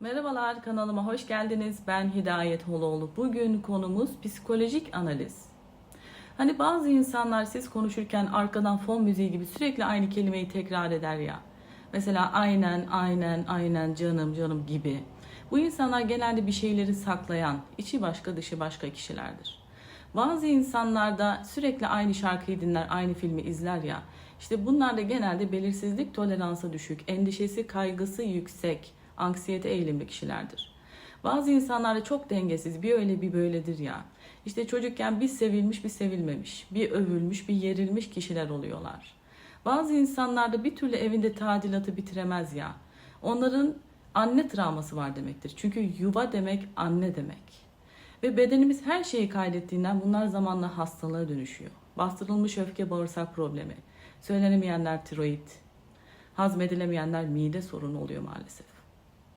Merhabalar kanalıma hoş geldiniz. Ben Hidayet Holoğlu. Bugün konumuz psikolojik analiz. Hani bazı insanlar siz konuşurken arkadan fon müziği gibi sürekli aynı kelimeyi tekrar eder ya. Mesela aynen, aynen, aynen, canım, canım gibi. Bu insanlar genelde bir şeyleri saklayan, içi başka dışı başka kişilerdir. Bazı insanlar da sürekli aynı şarkıyı dinler, aynı filmi izler ya. İşte bunlar da genelde belirsizlik toleransı düşük, endişesi, kaygısı yüksek, anksiyete eğilimli kişilerdir. Bazı insanlar da çok dengesiz, bir öyle bir böyledir ya. İşte çocukken bir sevilmiş bir sevilmemiş, bir övülmüş bir yerilmiş kişiler oluyorlar. Bazı insanlar da bir türlü evinde tadilatı bitiremez ya. Onların anne travması var demektir. Çünkü yuva demek anne demek. Ve bedenimiz her şeyi kaydettiğinden bunlar zamanla hastalığa dönüşüyor. Bastırılmış öfke bağırsak problemi, söylenemeyenler tiroid, hazmedilemeyenler mide sorunu oluyor maalesef.